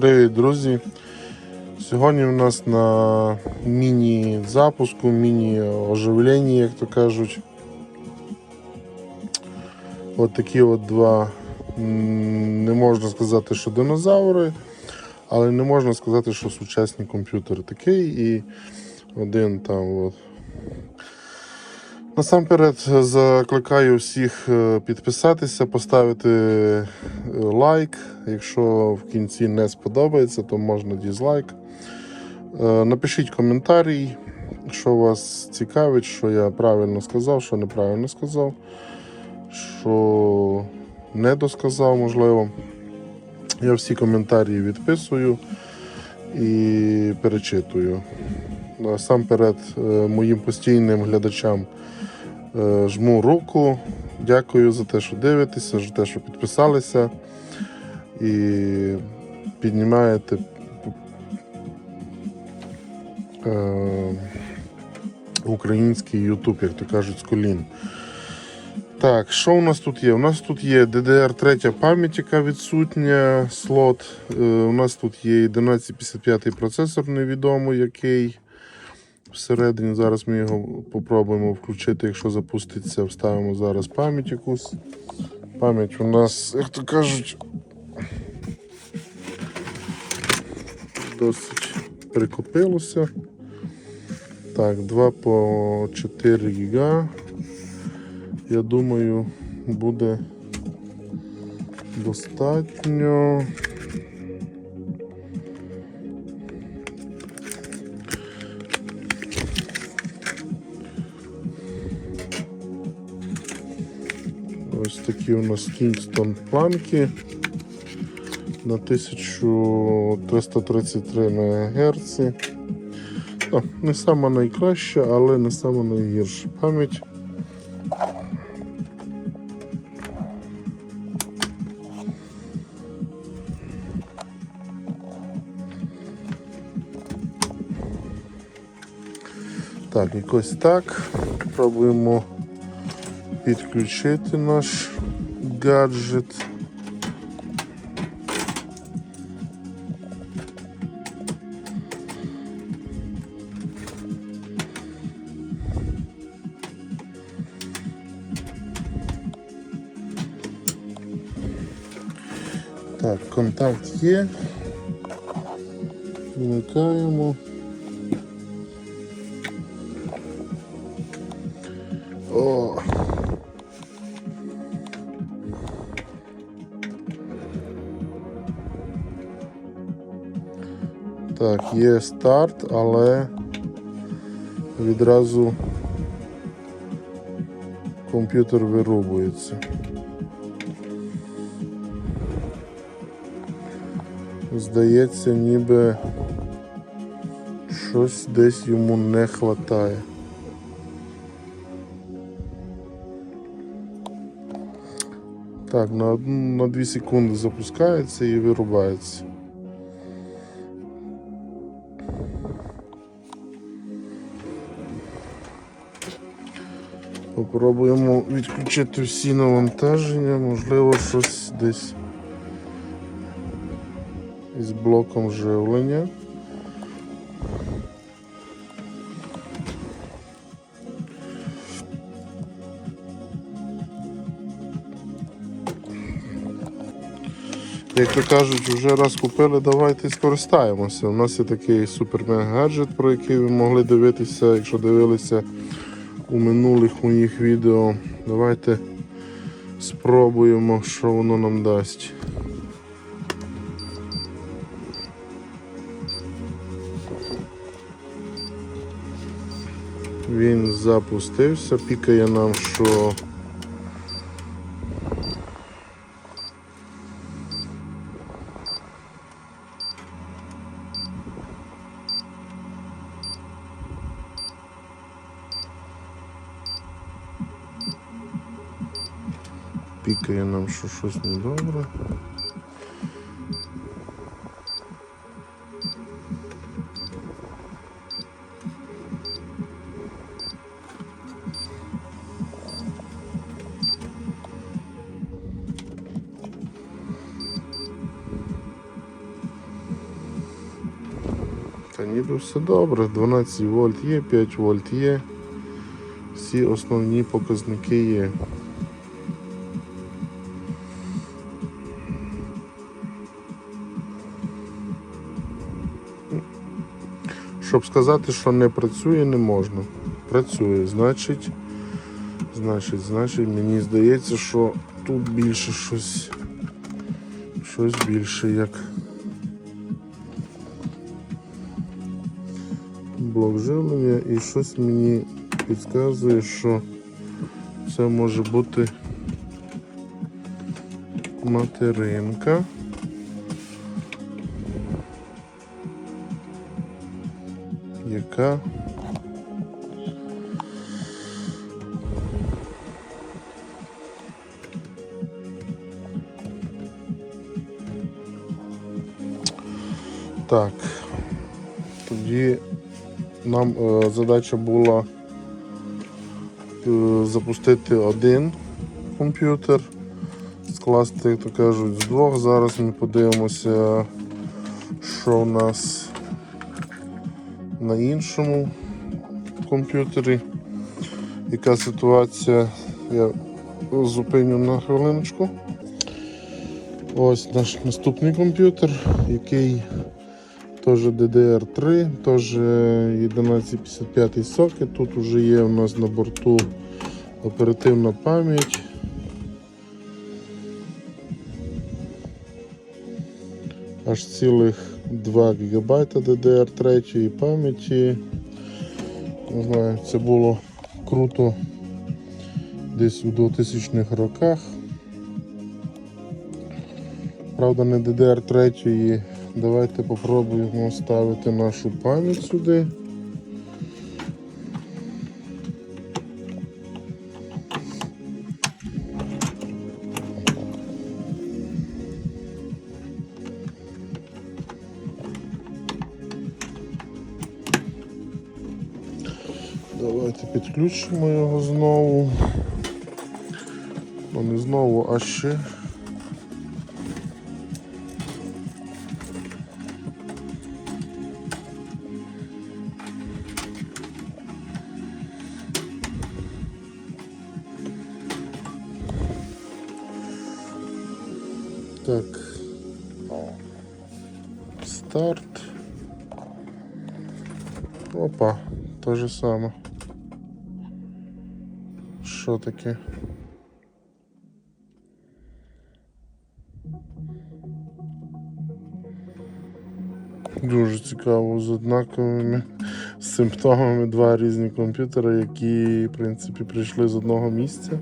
Привіт, друзі! Сьогодні у нас на міні-запуску, міні-оживленні, як то кажуть. От такі от два, не можна сказати, що динозаври, але не можна сказати, що сучасні комп'ютери такий і один там. От. Насамперед закликаю всіх е, підписатися, поставити е, лайк. Якщо в кінці не сподобається, то можна дізлайк. Е, Напишіть коментарій, що вас цікавить, що я правильно сказав, що неправильно сказав, що не досказав, можливо. Я всі коментарі відписую і перечитую. Насамперед, моїм постійним глядачам жму руку. Дякую за те, що дивитеся, за те, що підписалися і піднімаєте е, український YouTube, як то кажуть, з колін. Так, що у нас тут є? У нас тут є DDR3 пам'ять, яка відсутня, слот. Е, у нас тут є 1155 процесор, невідомо який. Всередині зараз ми його попробуємо включити, якщо запуститься, вставимо зараз пам'ять якусь. Пам'ять у нас, як то кажуть, досить прикопилося. Так, 2 по 4 гіга. Я думаю, буде достатньо. Ось такі у нас Kingston планки на 1333 МГц. Ну, не сама найкраща, але не сама найгірша пам'ять. Так, якось так. Пробуємо підключити наш гаджет. Так, контакт є. Вмикаємо. Є старт, але відразу комп'ютер вирубується. Здається, ніби щось десь йому не вистачає. Так, на, на 2 секунди запускається і вирубається. Попробуємо відключити всі навантаження, можливо, щось десь із блоком живлення. Як то кажуть, вже раз купили, давайте скористаємося. У нас є такий супер гаджет, про який ви могли дивитися, якщо дивилися у минулих моїх відео. Давайте спробуємо, що воно нам дасть. Він запустився, пікає нам, що пікає нам, що щось недобре. Та ніби все добре. 12 вольт є, 5 вольт є. Всі основні показники є. Щоб сказати, що не працює, не можна. Працює, значить, значить, значить, мені здається, що тут більше щось, щось більше як блок живлення і щось мені підказує, що це може бути материнка. Яка Так. Тоді нам е, задача була е, запустити один комп'ютер, скласти, як то кажуть, з двох. Зараз ми подивимося, що в нас на іншому комп'ютері. Яка ситуація? Я зупиню на хвилиночку. Ось наш наступний комп'ютер, який теж DDR3, теж 1155 сокет. Тут вже є у нас на борту оперативна пам'ять. Аж цілих 2 ГБ DDR3 пам'яті. Не знаю, це було круто десь у 2000-х роках. Правда, не DDR3. Давайте попробуємо ставити нашу пам'ять сюди. Підключимо його знову. Ну, не знову, а ще. Так. Старт. Опа, те же саме. Що таке? Дуже цікаво з однаковими симптомами два різні комп'ютери, які, в принципі, прийшли з одного місця.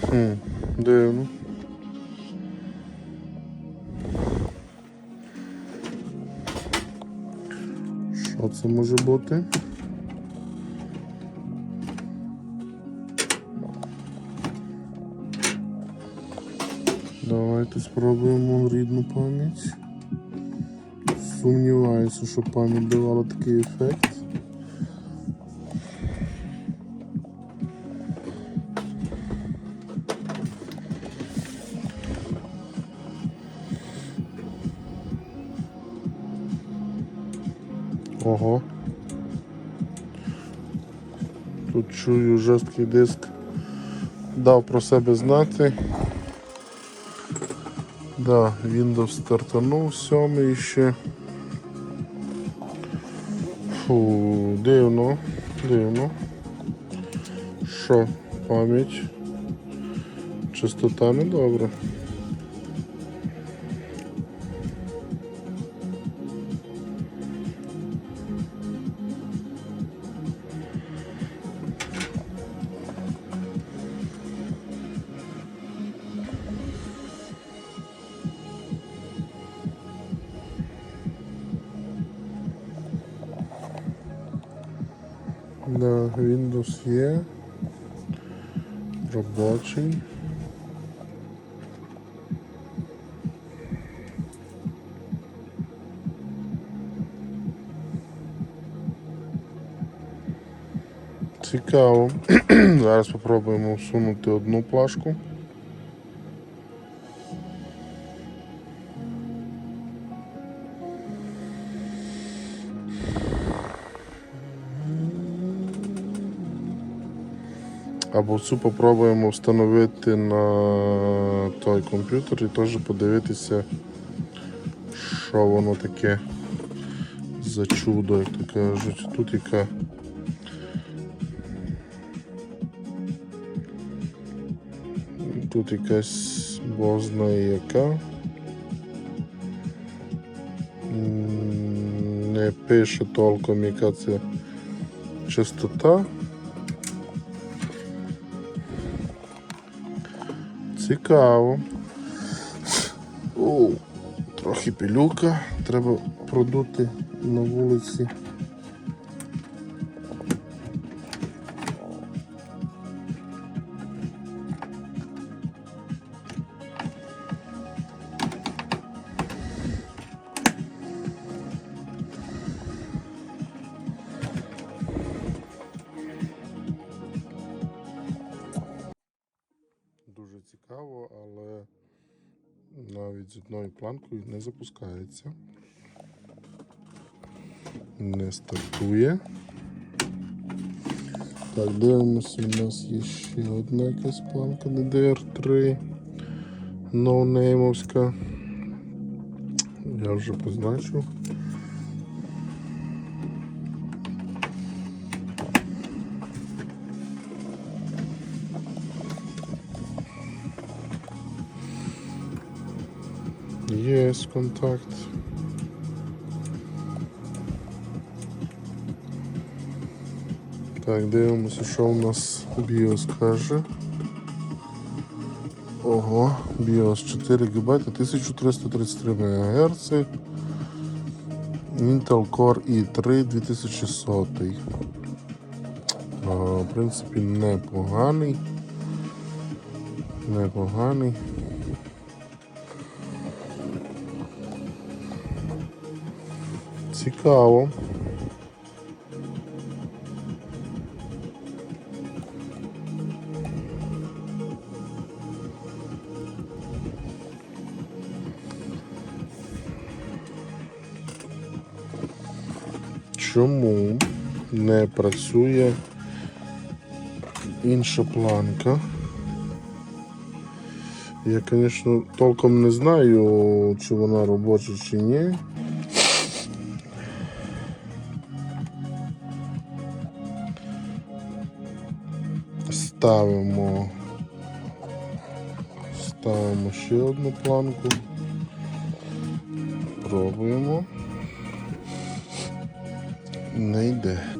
Хм, дивно. Що це може бути? Спробуємо рідну пам'ять. Сумніваюся, що пам'ять давала такий ефект. Ого. Тут чую жорсткий диск. Дав про себе знати. Да, Windows стартанув сьомий ще. Фу, дивно, дивно. Що, пам'ять? Частота недобра. Да, Windows є. Робочий. Цікаво. Зараз спробуємо всунути одну плашку. Або цю попробуємо встановити на той комп'ютер і теж подивитися, що воно таке за чудо, як то кажуть. Тут яка. Тут якась бог знає яка. Не пише толком, яка це частота. Цікаво. Оу, трохи пилюка. Треба продути на вулиці. Одною не запускається. Не стартує. Так, дивимося, у нас є ще одна якась планка DDR3 ноунеймовська. Я вже позначу. Є контакт. Так, дивимося, що у нас BIOS каже. Ого, BIOS 4 ГБ, 1333 МГц. Intel Core i3 2100. А, В принципі, непоганий. Непоганий. Цікаво. Чому не працює інша планка? Я, звісно, толком не знаю, чи вона робоча, чи ні. Ставимо. Ставимо ще одну планку. Пробуємо. Не йде.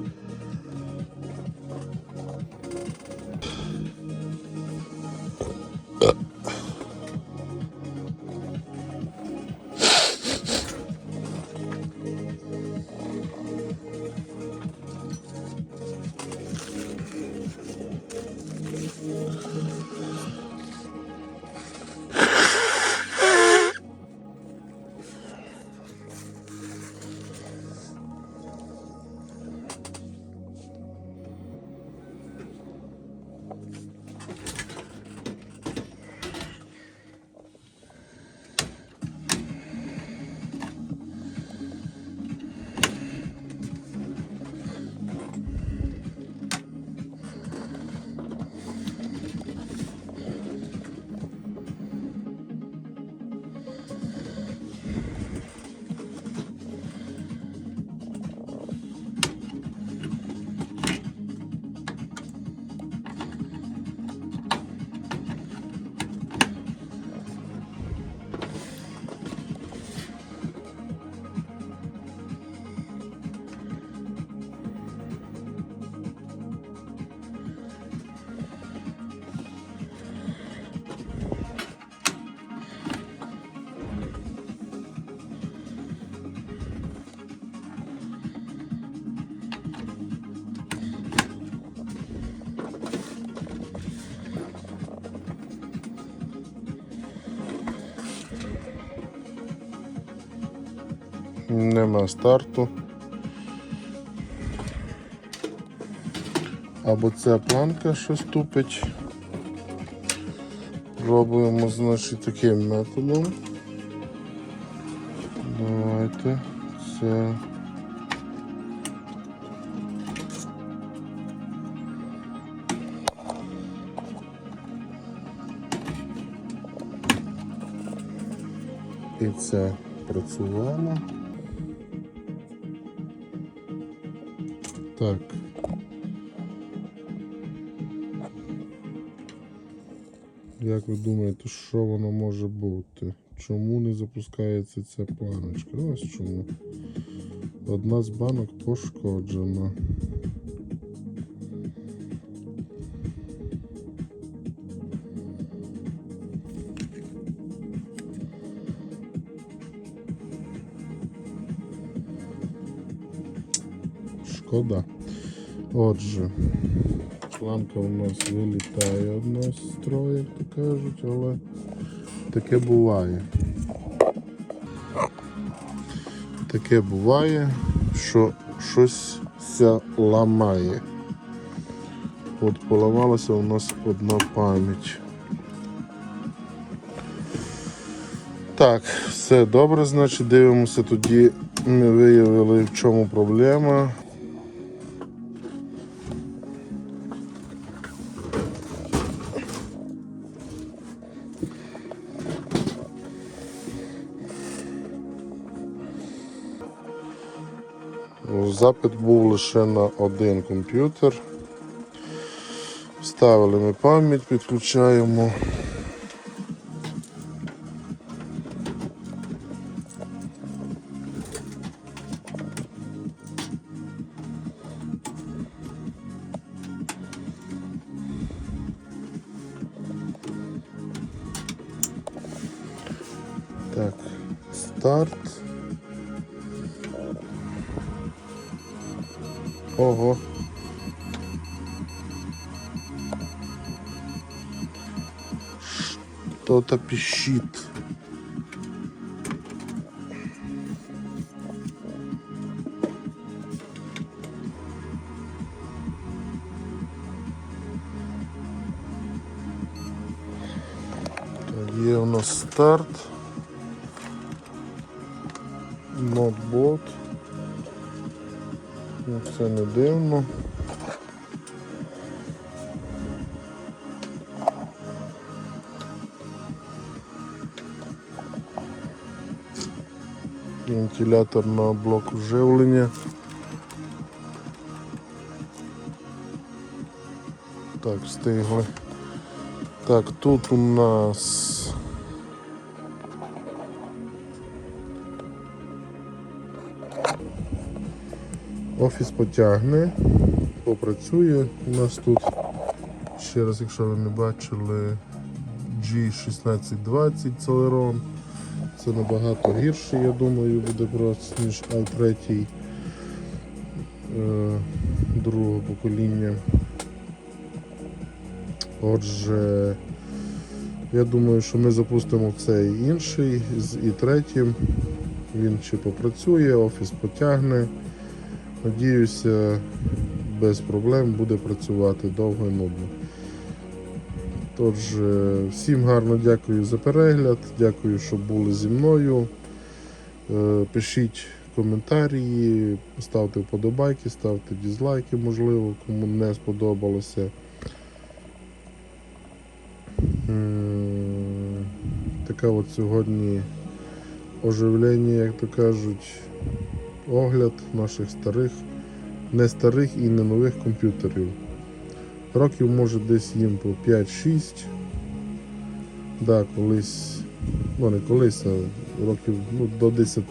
нема старту. Або ця планка що ступить. Пробуємо значить, таким методом. Давайте це. І це працювало. Так. Як ви думаєте, що воно може бути? Чому не запускається ця планочка? Ось чому. Одна з банок пошкоджена. Шкода. Отже, планка у нас вилітає одна з строю, як то кажуть, але таке буває. Таке буває, що щось ламає. От поламалася у нас одна пам'ять. Так, все добре, значить дивимося тоді. Ми виявили в чому проблема. Запит був лише на один комп'ютер. Вставили ми пам'ять, підключаємо. Ого. Что-то пищит. Є у нас старт. Нотбот. Ну, Це не дивно. Вентилятор на блок вживлення. Так, встигли. Так, тут у нас Офіс потягне, попрацює. У нас тут, ще раз, якщо ви не бачили, G1620 Celeron. Це набагато гірше, я думаю, буде просто, ніж i3 е, другого покоління. Отже, я думаю, що ми запустимо цей інший з i3. Він ще попрацює, офіс потягне. Надіюся, без проблем буде працювати довго і нудно. Тож, е, всім гарно дякую за перегляд, дякую, що були зі мною. Е, Пишіть коментарі, ставте вподобайки, ставте дізлайки, можливо, кому не сподобалося. М, Таке от сьогодні оживлення, як то кажуть огляд наших старих, не старих і не нових комп'ютерів. Років може десь їм по 5-6. Да, колись, ну не колись, а років ну, до 10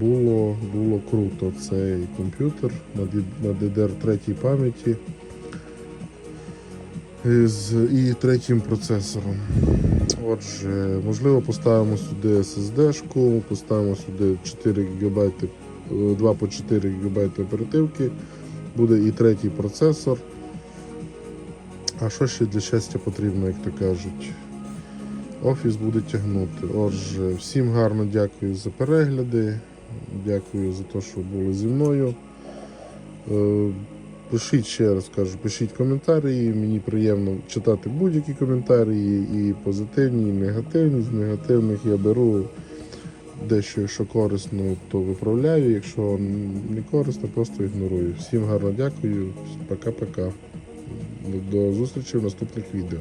було, було круто цей комп'ютер на, на DDR3 пам'яті з і третім процесором. Отже, можливо, поставимо сюди SSD-шку, поставимо сюди 4 ГБ, 2 по 4 ГБ оперативки, буде і третій процесор. А що ще для щастя потрібно, як то кажуть? Офіс буде тягнути. Отже, всім гарно дякую за перегляди. Дякую за те, що були зі мною. Пишіть ще раз кажу, пишіть коментарі. Мені приємно читати будь-які коментарі, і позитивні, і негативні. З негативних я беру дещо, якщо корисно, то виправляю. Якщо не корисно, просто ігнорую. Всім гарно дякую. Пока-пока. До зустрічі в наступних відео.